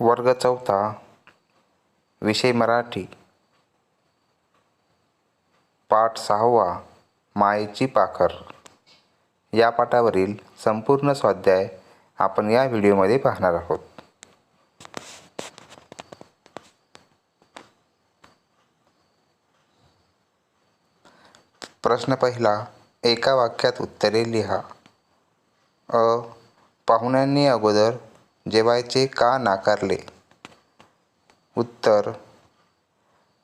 वर्ग चौथा विषय मराठी. पाठ सहावा मायेची पाखर. या पाठावरील संपूर्ण स्वाध्याय आपण या व्हिडिओमध्ये पाहणार आहोत. प्रश्न पहिला एका वाक्यात उत्तरे लिहा. अ पाहुण्यांनी अगोदर जेवायचे का नाकारले? उत्तर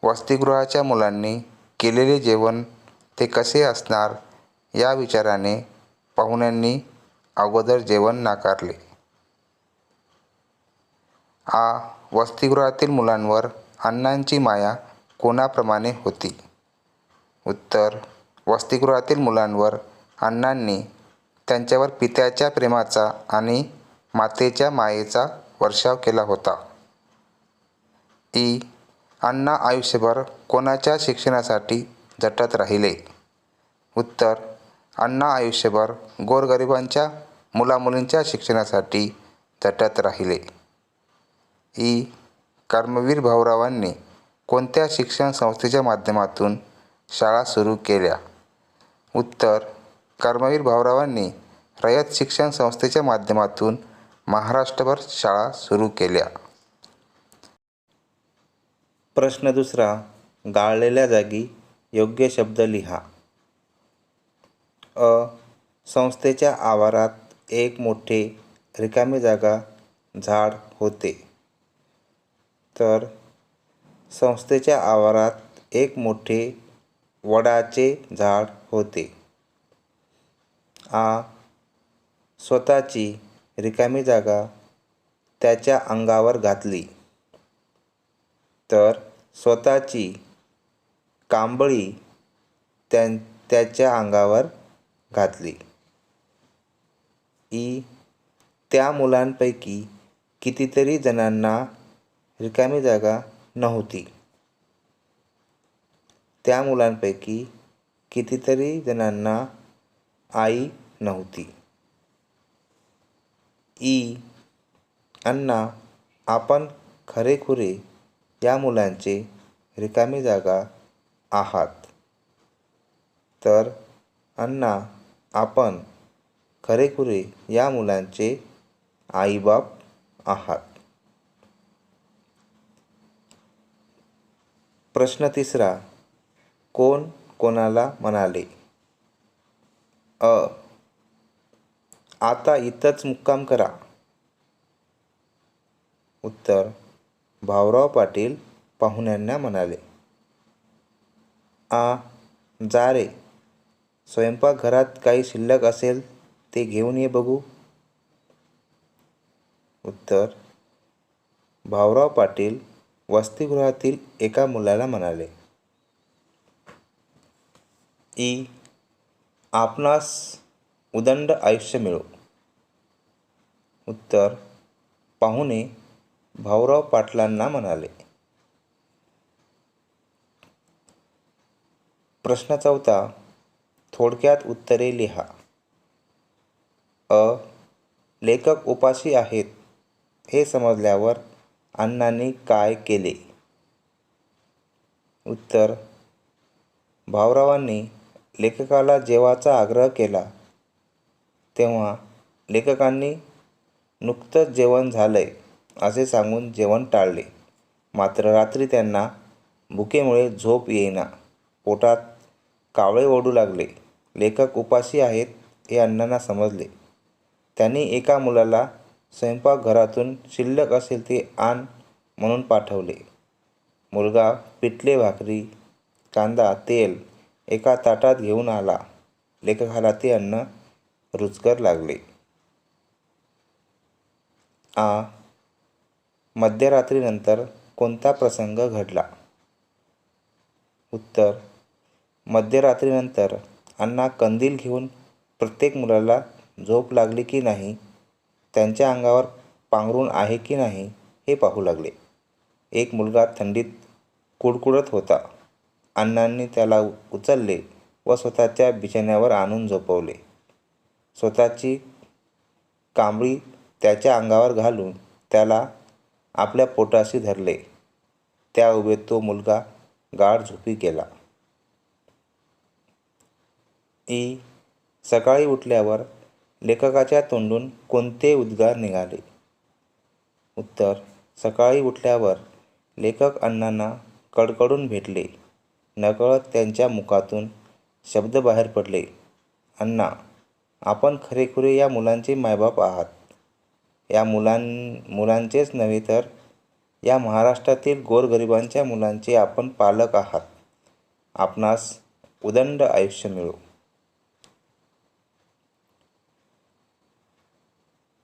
वसतिगृहाच्या मुलांनी केलेले जेवण ते कसे असणार या विचाराने पाहुण्यांनी अगोदर जेवण नाकारले. आ वसतिगृहातील मुलांवर अण्णांची माया कोणाप्रमाणे होती? उत्तर वसतिगृहातील मुलांवर अण्णांनी त्यांच्यावर पित्याच्या प्रेमाचा आणि मातेच्या मायेचा वर्षाव केला होता. ई. अण्णा आयुष्यभर कोणाच्या शिक्षणासाठी झटत राहिले? उत्तर अण्णा आयुष्यभर गोरगरिबांच्या मुलामुलींच्या शिक्षणासाठी झटत राहिले. ई. कर्मवीर भाऊरावांनी कोणत्या शिक्षण संस्थेच्या माध्यमातून शाळा सुरू केल्या? उत्तर कर्मवीर भाऊरावांनी रयत शिक्षण संस्थेच्या माध्यमातून महाराष्ट्रभर शाळा सुरू केल्या. प्रश्न दुसरा गाळलेल्या जागी योग्य शब्द लिहा. अ. संस्थेच्या आवारात एक मोठे रिकामी जागा झाड होते. तर संस्थेच्या आवारात एक मोठे वडाचे झाड होते. आ. स्वतःची रिकामी जागा त्याच्या अंगावर घातली. तर स्वतःची कांबळी त्या त्याच्या अंगावर घातली. ई त्या मुलांपैकी कितीतरी जणांना रिकामी जागा नव्हती. त्या मुलांपैकी कितीतरी जणांना आई नव्हती. ई. अण्णा आपण खरेखुरे या मुलांचे रिकामी जागा आहात. तर अण्णा आपण खरेखुरे या मुलांचे आईबाप आहात. प्रश्न तिसरा कोण कोणाला म्हणाले? अ. आता इथंच मुक्काम करा. उत्तर. भाऊराव पाटील पाहुण्यांना म्हणाले. आ जा रे. स्वयंपाकघरात काही शिल्लक असेल ते घेऊन ये बघू. उत्तर. भाऊराव पाटील वसतिगृहातील एका मुलाला म्हणाले. ई आपणास उदंड आयुष्य मिळो. उत्तर पाहुणे भाऊराव पाटलांना म्हणाले. प्रश्न चौथा थोडक्यात उत्तरे लिहा. अ लेखक उपाशी आहेत हे समजल्यावर अण्णांनी काय केले? उत्तर भाऊरावांनी लेखकाला जेवाचा आग्रह केला. तेव्हा लेखकांनी नुकतंच जेवण झालं आहे असे सांगून जेवण टाळले. मात्र रात्री त्यांना भुकेमुळे झोप येईना. पोटात कावळे ओढू लागले. लेखक उपाशी आहेत हे अण्णांना समजले. त्यांनी एका मुलाला स्वयंपाकघरातून शिल्लक असेल ते आण म्हणून पाठवले. मुलगा पिठले भाकरी कांदा तेल एका ताटात घेऊन आला. लेखकाला ते अन्न रुचकर लागले. आ मध्यरात्रीनंतर कोणता प्रसंग घडला? उत्तर मध्यरात्रीनंतर अण्णा कंदील घेऊन प्रत्येक मुलाला झोप लागली की नाही त्यांच्या अंगावर पांघरून आहे की नाही हे पाहू लागले. एक मुलगा थंडीत कुडकुडत होता. अण्णांनी त्याला उचलले व स्वतःच्या बिछाण्यावर आणून झोपवले. स्वतःची कांबळी त्याच्या अंगावर घालून त्याला आपल्या पोटाशी धरले. त्या उभे तो मुलगा गाढ झोपी गेला. ई सकाळी उठल्यावर लेखकाच्या तोंडून कोणते उद्गार निघाले? उत्तर सकाळी उठल्यावर लेखक अण्णांना कडकडून भेटले. नकळत त्यांच्या मुखातून शब्द बाहेर पडले. अण्णा आपण खरेखुरे या मुलांचे मायबाप आहात. या मुलां मुलांचेच नव्हे तर या महाराष्ट्रातील गोरगरिबांच्या मुलांचे आपण पालक आहात. आपणास उदंड आयुष्य मिळो.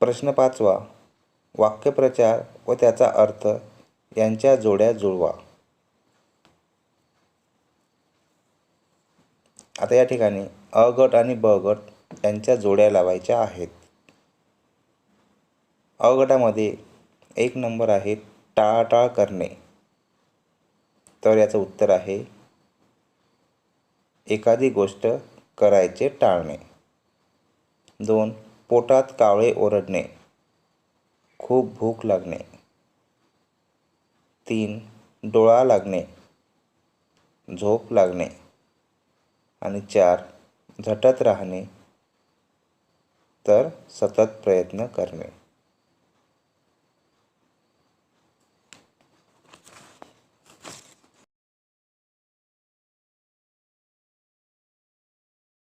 प्रश्न पाचवा. वाक्यप्रचार व त्याचा अर्थ यांच्या जोड्या जुळवा. आता या ठिकाणी अ गट आणि ब गट यांच्या जोड्या लावायच्या आहेत. अवघडामध्ये एक नंबर आहे टाळाटाळ करणे. तर याचं उत्तर आहे एखादी गोष्ट करायचे टाळणे. दोन पोटात कावळे ओरडणे. खूप भूक लागणे. तीन डोळा लागणे. झोप लागणे. आणि चार झटत राहणे. तर सतत प्रयत्न करणे.